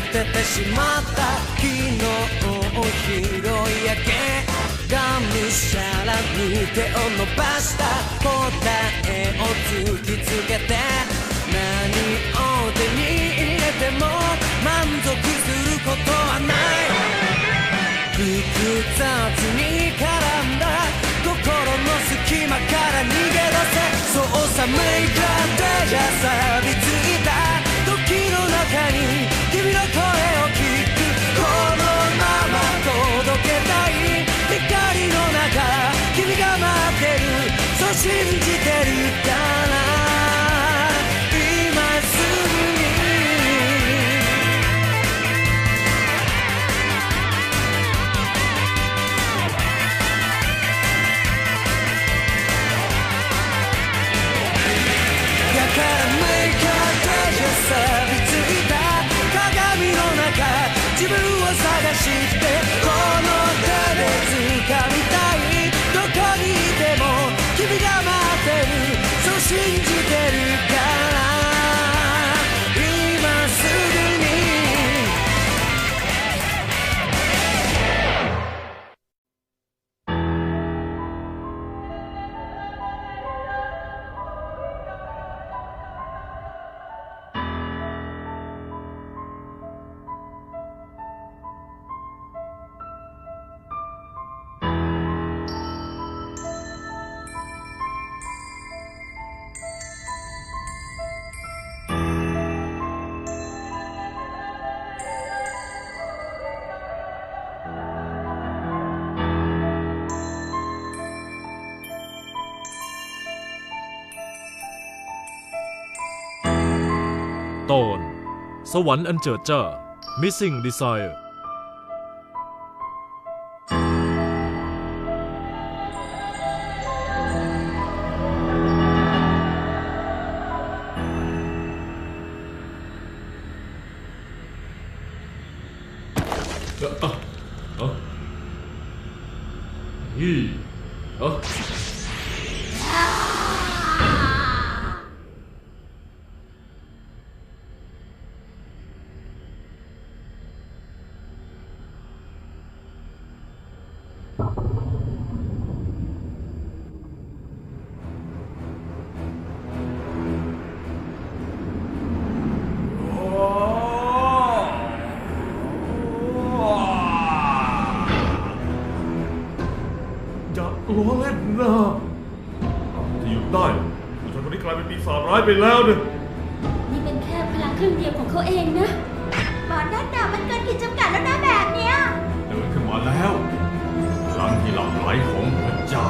捨ててしまった昨日拾い上げがむしゃらに手を伸ばした答えを突きつけて何を手に入れても満足することはない複雑に絡んだ心の隙間から逃げ出せ。そう寒い風が錆びつ สวรรค์อันเจิดจ้า Missing Desire อย่าล้อเล่นนะที่หยุดได้ผู้ชายคนนี้กลายเป็นปีศาจร้ายไปแล้วเนี่ยนี่เป็นแค่พลังครึ่งเดียวของเขาเองนะบอลนั่นน่ะมันเกินขีดจำกัดแล้วนะแบบเนี้ยเดินขึ้นมาแล้วพลังที่หลั่งไหลของพระเจ้า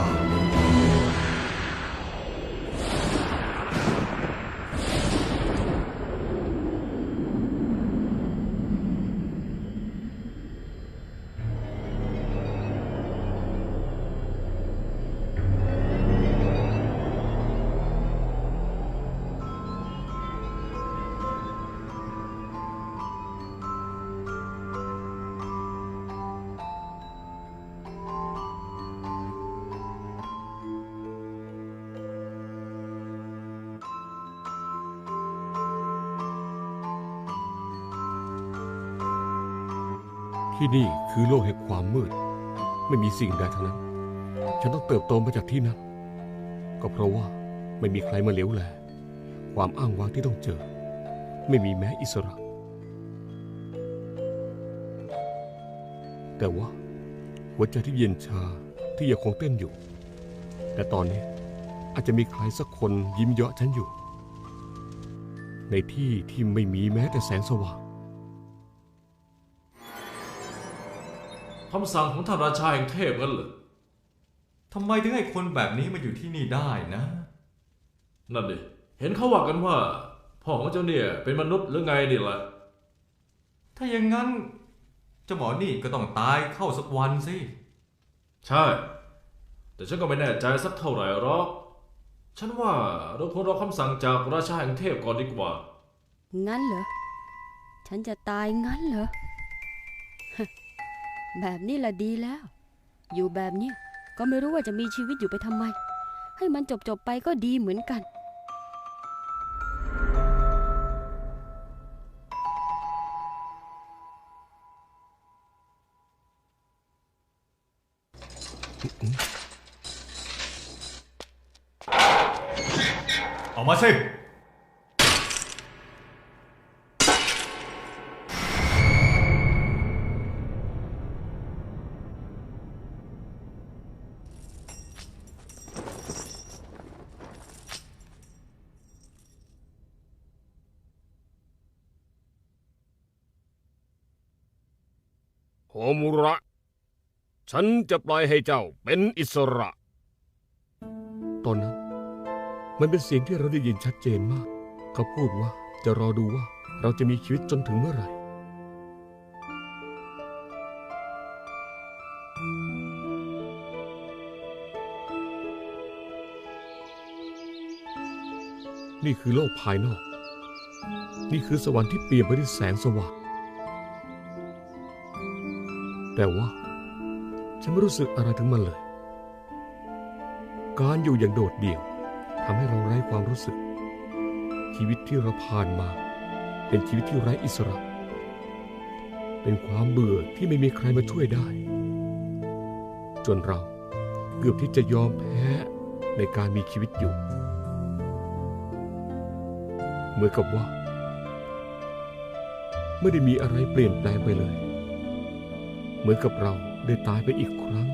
ที่นี่คือโลกแห่งความมืด ไม่มีสิ่งใดทั้งนั้น ฉันต้องเติบโตมาจากที่นั่นก็เพราะว่าไม่มีใครมาเหลียวแล ความอ้างว้างที่ต้องเจอ ไม่มีแม้อิสระ แต่ว่า หัวใจที่เย็นชาที่ยังคงเต้นอยู่ แต่ตอนนี้อาจจะมีใครสักคนยิ้มเยาะฉันอยู่ ในที่ที่ไม่มีแม้แต่แสงสว่าง คำสั่งของท่านราชาแห่งเทพกันเหรอทำไมถึงให้คนแบบนี้มาอยู่ที่นี่ได้นะ นั่นดิ เห็นเขาว่ากันว่า พ่อของเจ้าเนี่ยเป็นมนุษย์หรือไงนี่ล่ะถ้าอย่างนั้นเจ้าหมอนี่ก็ต้องตายเข้าสักวันสิ ใช่ แต่ฉันก็ไม่แน่ใจสักเท่าไหร่หรอก ฉันว่าเราควรรอคำสั่งจากราชาแห่งเทพก่อนดีกว่า งั้นเหรอ ฉันจะตายงั้นเหรอ แบบนี้ละดีแล้ว อยู่แบบนี้ก็ไม่รู้ว่าจะมีชีวิตอยู่ไปทำไม ให้มันจบจบไปก็ดีเหมือนกันออกมาสิ ฉันจะปล่อยให้เจ้าเป็นอิสระ ตอนนั้น มันเป็นเสียงที่เราได้ยินชัดเจนมาก เขาพูดว่าจะรอดูว่าเราจะมีชีวิตจนถึงเมื่อไหร่ นี่คือโลกภายนอก นี่คือสวรรค์ที่เปลี่ยนไปด้วยแสงสว่าง แต่ว่า ฉันไม่รู้สึกอะไรถึงมันเลย การอยู่อย่างโดดเดี่ยวทำให้เราไร้ความรู้สึก ชีวิตที่เราผ่านมา เป็นชีวิตที่ไร้อิสระ เป็นความเบื่อที่ไม่มีใครมาช่วยได้ จนเราเกือบที่จะยอมแพ้ในการมีชีวิตอยู่ เหมือนกับว่า ไม่ได้มีอะไรเปลี่ยนแปลงไปเลย เหมือนกับเรา ได้ตายไปอีกครั้ง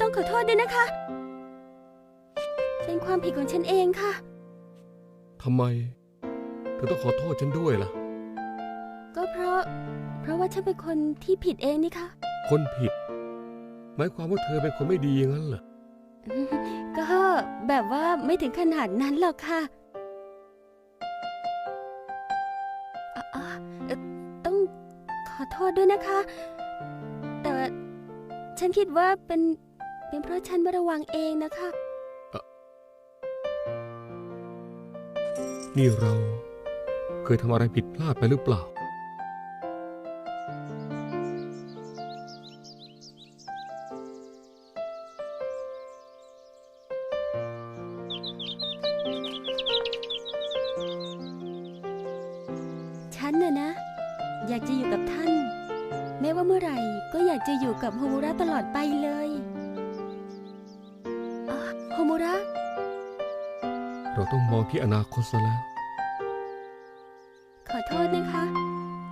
ต้องขอโทษด้วยนะคะ เป็นความผิดของฉันเองค่ะ ทำไม เธอต้องขอโทษฉันด้วยล่ะ ก็เพราะ เพราะว่าฉันเป็นคนที่ผิดเองนี่ค่ะคนผิด หมายความว่าเธอเป็นคนไม่ดีอย่างนั้นเหรอ ก็แบบว่าไม่ถึงขนาดนั้นหรอกค่ะอะ ษด้วยนะคะ แต่ฉันคิดว่าเป็นเป็นเพราะฉันไม่ระวังเองนะคะ นี่เราเคยทำอะไรผิดพลาดไปหรือเปล่า ฉันน่ะนะ อยากจะอยู่กับท่านแม้ ว่าเมื่อไหร่ก็อยากจะอยู่กับโฮมูระตลอดไปเลยอะโฮมูระ เราต้องมองที่อนาคตซะแล้ว ขอโทษนะคะ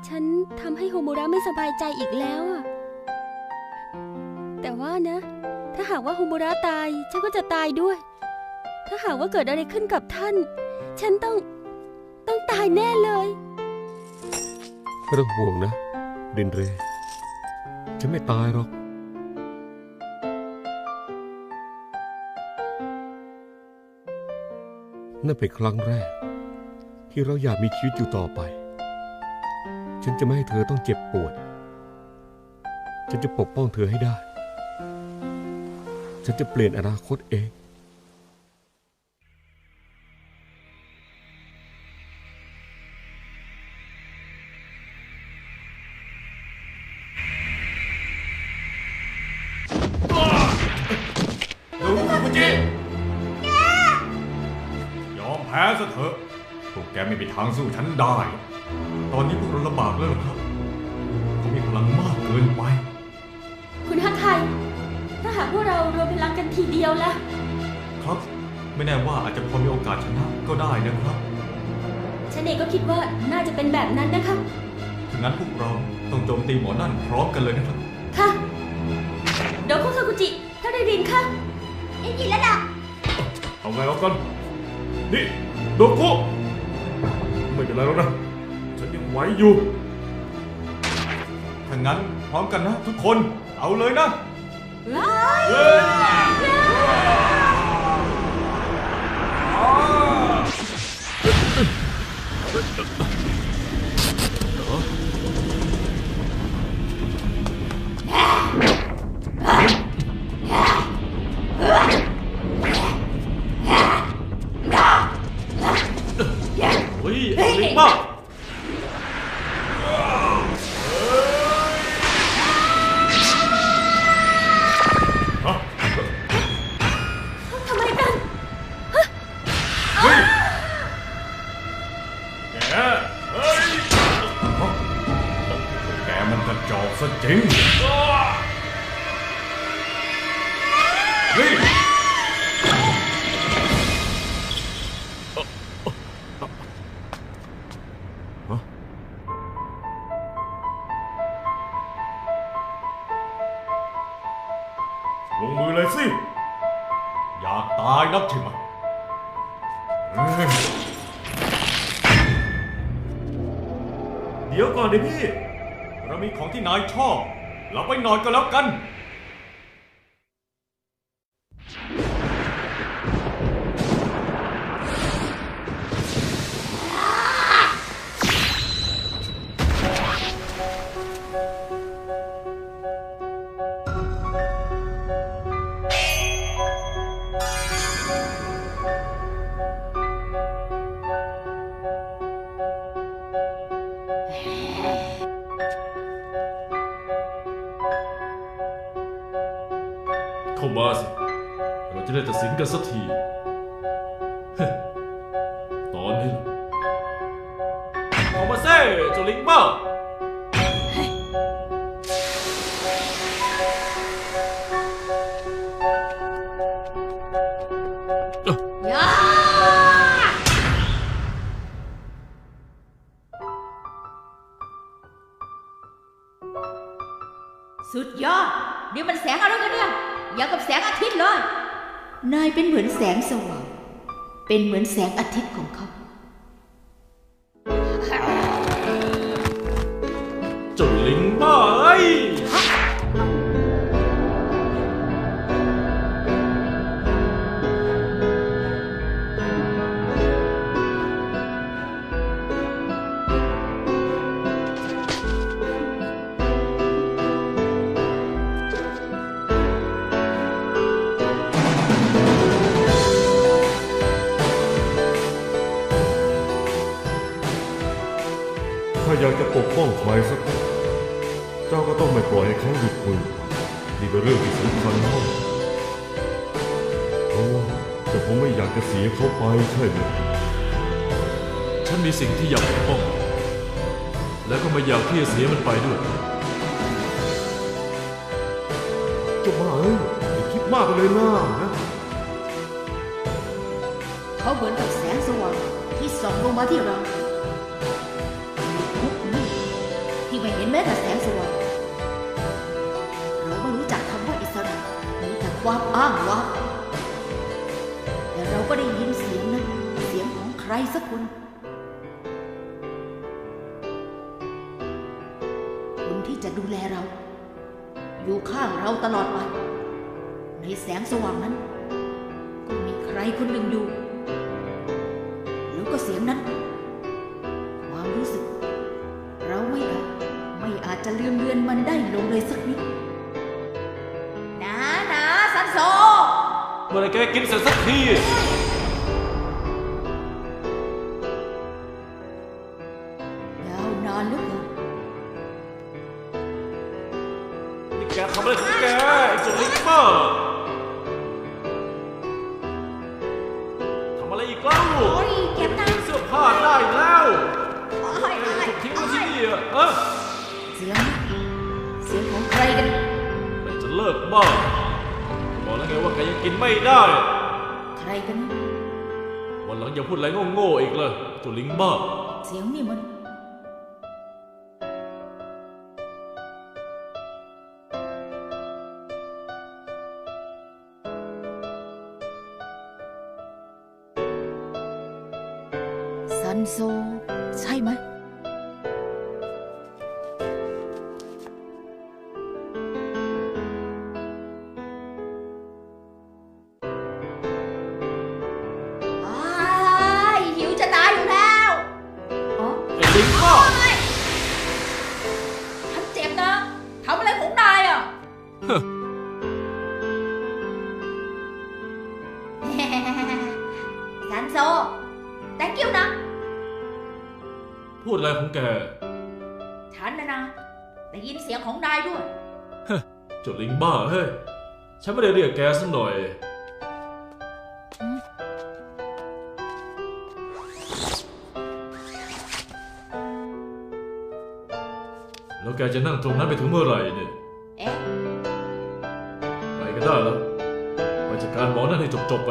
ฉันทำให้โฮมูระไม่สบายใจอีกแล้วอะแต่ว่านะ ถ้าหากว่าโฮมูระตาย ฉันก็จะตายด้วย ถ้าหากว่าเกิดอะไรขึ้นกับท่าน ฉันต้อง ต้องตายแน่เลยไม่ต้องห่วงนะ ดินเร ฉันไม่ตายหรอก นั่นเป็นครั้งแรก ที่เราอยากมีชีวิตอยู่ต่อไป ฉันจะไม่ให้เธอต้องเจ็บปวด ฉันจะปกป้องเธอให้ได้ ฉันจะเปลี่ยนอนาคตเอง เรารวมพลังกันทีเดียวล่ะครับ ไม่แน่ว่าอาจจะพอมีโอกาสชนะก็ได้นะครับ ฉันเองก็คิดว่าน่าจะเป็นแบบนั้นนะคะถึงนั้นพวกเราต้องโจมตีหมอนั่นพร้อมกันเลยนะครับ ค่ะโดโคคากุจิถ้าได้รินค่ะเอ็นยินแล้วล่ะเอาไงเอากัน นี่โดโกะไม่เป็นไรแล้วนะ ฉันยังไหวอยู่ถ้างั้นพร้อมกันนะทุกคน เอาเลยนะ เอยากตายนักใช่ไหมเฮ้ยเดี๋ยวก่อนดิพี่ เรามีของที่นายชอบ เราไปนอนกันแล้วกัน จะได้ตัดสินกันสักทีตอนนี้ล่ะออกมาเซ่จุลิงบ้า เป็นเหมือนแสงสว่าง เป็นเหมือนแสงอาทิตย์ของเขา มีสิ่งที่อยากปกป้อง แล้วก็ไม่อยากที่จะเสียมันไปด้วยเจ้าบ้าเอ้ยอย่าคิดมากไปเลยนะนะเขาเหมือนกับแสงสว่างที่ส่องลงมาที่เราทุกนี่ที่ไม่เห็นแม้แต่แสงสว่างเราไม่รู้จักคำว่าอิสระมีแต่ความอ้างว้างแต่เราก็ได้ยินเสียงนั้นเสียงของใครสักคน แลเรา อยู่ข้างเราตลอดไป ในแสงสว่างนั้น ก็มีใครคนหนึ่งอยู่ แล้วก็เสียงนั้น ความรู้สึก เราไม่อาจไม่อาจจะลืมเลือนมันได้ลงเลยสักนิดนะนะสันโซเมื่อไหรแกกินเสร็จสักที วังอย่าพูดอะไรโง่ๆอีกเลยตัวลิงบ้าเสียงนี่มันซันโซ ใช่ไหม แกฉันนะนะได้ยินเสียงของนายด้วย เจ้าลิงบ้าเฮ้ย ฉันไม่ได้เรียกแกสักหน่อย แล้วแกจะนั่งตรงนั้นไปถึงเมื่อไหร่เนี่ยเอ๊ะ ไปก็ได้แล้วไปจัดการหมอนั่นให้จบๆไป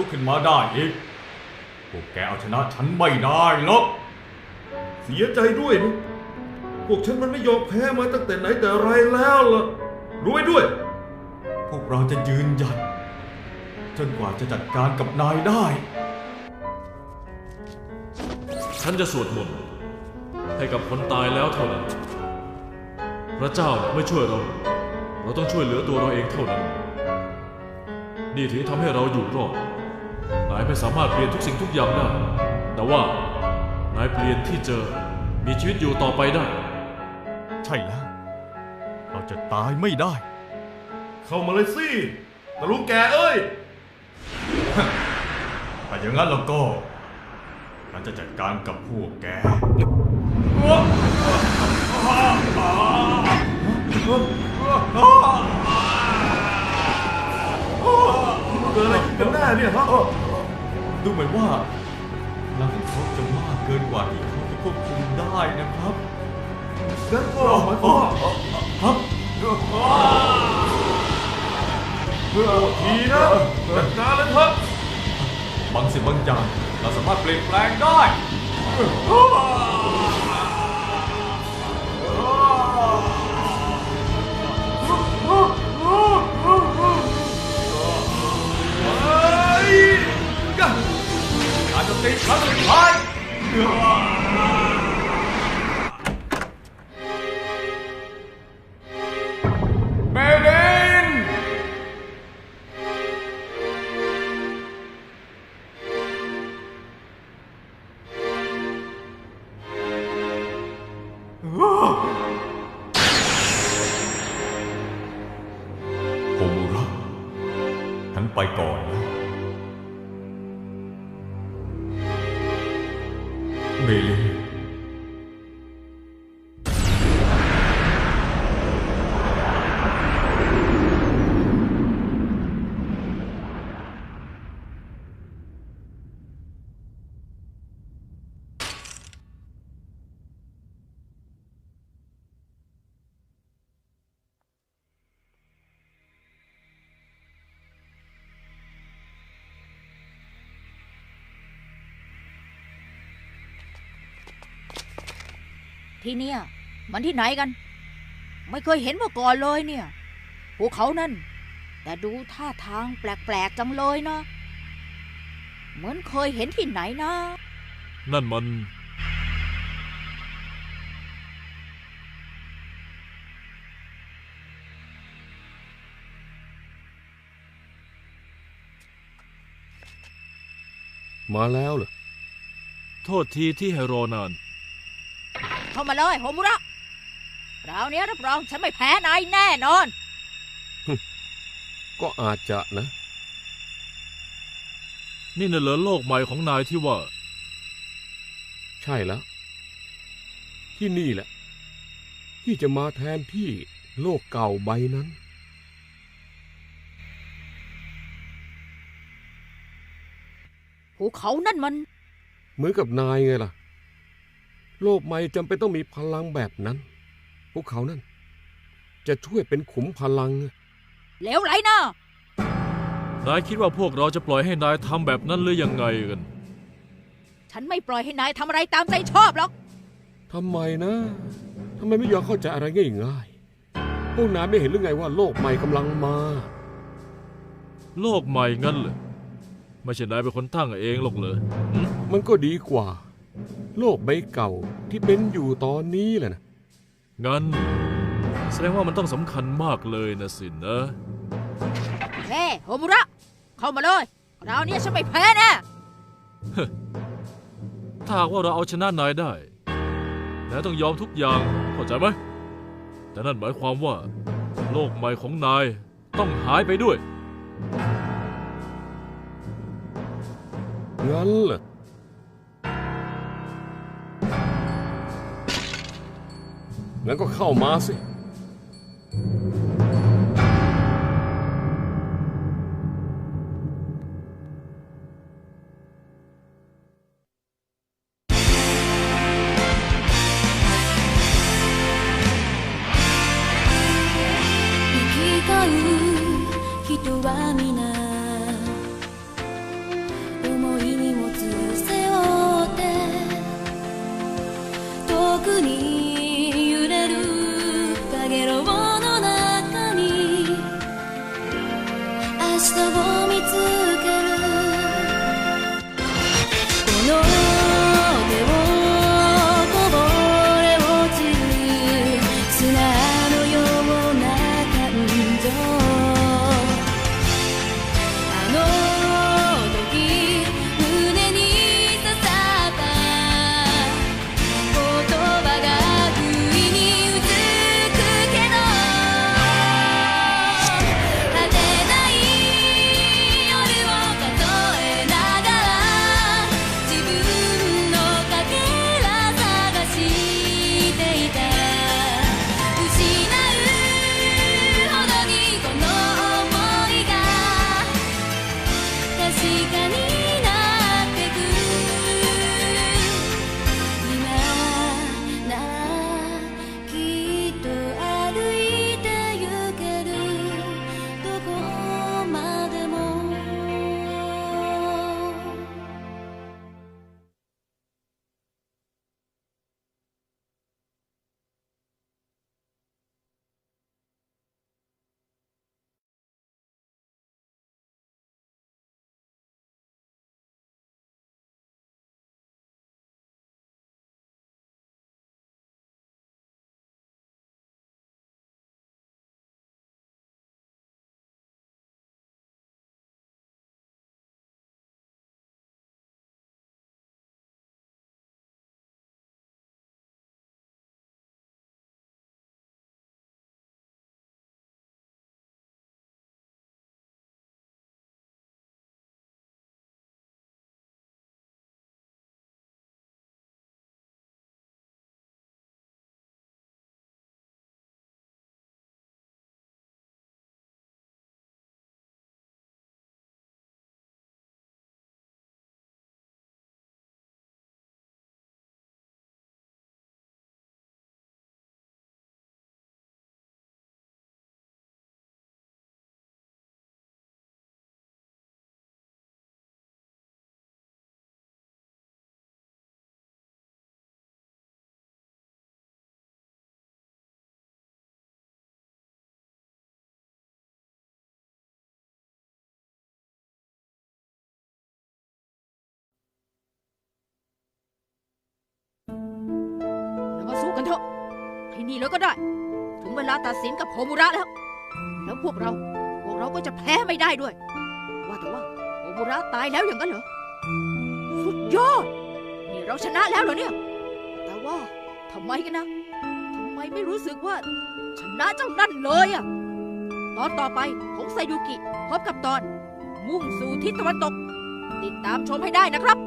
ลุกขึ้นมาได้อีก พวกแกเอาชนะฉันไม่ได้หรอก เสียใจด้วยนะพวกฉันมันไม่ยอมแพ้มาตั้งแต่ไหนแต่ไรแล้วล่ะรู้ไว้ด้วย พวกเราจะยืนหยัดจนกว่าจะจัดการกับนายได้ ฉันจะสวดมนต์ให้กับคนตายแล้วเท่านั้น พระเจ้าไม่ช่วยเรา เราต้องช่วยเหลือตัวเราเองเท่านั้น นี่ถึงทำให้เราอยู่รอด นายไม่สามารถเปลี่ยนทุกสิ่งทุกอย่างได้ แต่ว่านายเปลี่ยนที่เจอ มีชีวิตอยู่ต่อไปได้ ใช่แล้ว เราจะตายไม่ได้ เข้ามาเลยสิตะลุงแกเอ้ย ถ้าอย่างนั้นเราก็เราจะจัดการกับพวกแก เกิดอะไรขึ้นกันแน่เนี่ยฮะ ดูเหมือนว่าพลังของเขาจะมากเกินกว่าที่เขาจะควบคุมได้นะครับงั้นก็หมายความว่าครับทีนะจัดการเลยเถอะบางสิ่งบางอย่างเราสามารถเปลี่ยนแปลงได้ กา ที่เนี่ย มันที่ไหนกัน ไม่เคยเห็นมาก่อนเลยเนี่ยภูเขานั่น แต่ดูท่าทางแปลกๆจังเลยนะ เหมือนเคยเห็นที่ไหนนะ นั่นมัน มาแล้วเหรอ โทษทีที่ให้รอนาน เข้ามาเลยโฮมุระคราวนี้รับรองฉันไม่แพ้นายแน่นอน ก็อาจจะนะ นี่น่ะเหรอโลกใหม่ของนายที่ว่า ใช่แล้ว ที่นี่แหละ ที่จะมาแทนที่โลกเก่าใบนั้น ภูเขานั่นมัน เหมือนกับนายไงล่ะ โลกใหม่จำเป็นต้องมีพลังแบบนั้น พวกเขานั่น จะช่วยเป็นขุมพลังเหลวไหลนะนายคิดว่าพวกเราจะปล่อยให้นายทำแบบนั้นหรือยังไงกัน ฉันไม่ปล่อยให้นายทำอะไรตามใจชอบหรอก ทำไมนะ ทำไมไม่ยอมเข้าใจอะไรง่ายๆ พวกนายไม่เห็นหรือไงว่าโลกใหม่กำลังมา โลกใหม่งั้นเลยไม่ใช่นายเป็นคนตั้งเองหรอกเหรอหึมันก็ดีกว่า โลกใบเก่าที่เป็นอยู่ตอนนี้แหละนะงั้น แสดงว่ามันต้องสำคัญมากเลยนะสินะเฮ้โฮมุระ เข้ามาเลยคราวนี้ฉันไม่แพ้แน่ถ้าหากว่าเราเอาชนะนายได้นายต้องยอมทุกอย่างเพราะเข้าใจไหมแต่นั่นหมายความว่า โลกใหม่ของนายต้องหายไปด้วยงั้นเหรอ งั้นก็เข้ สู้กันเถอะที่นี่แล้วก็ได้ ถึงเวลาตัดสินกับโฮมุระแล้ว แล้วพวกเรา พวกเราก็จะแพ้ไม่ได้ด้วย ว่าแต่ว่าโฮมุระตายแล้วอย่างนั้นเหรอ สุดยอด นี่เราชนะแล้วเหรอเนี่ย แต่ว่าทำไมกันนะทำไมไม่รู้สึกว่า ชนะเจ้านั่นเลยอะตอนต่อไปของไซยุกิพบกับตอน มุ่งสู่ทิศตะวันตก ติดตามชมให้ได้นะครับ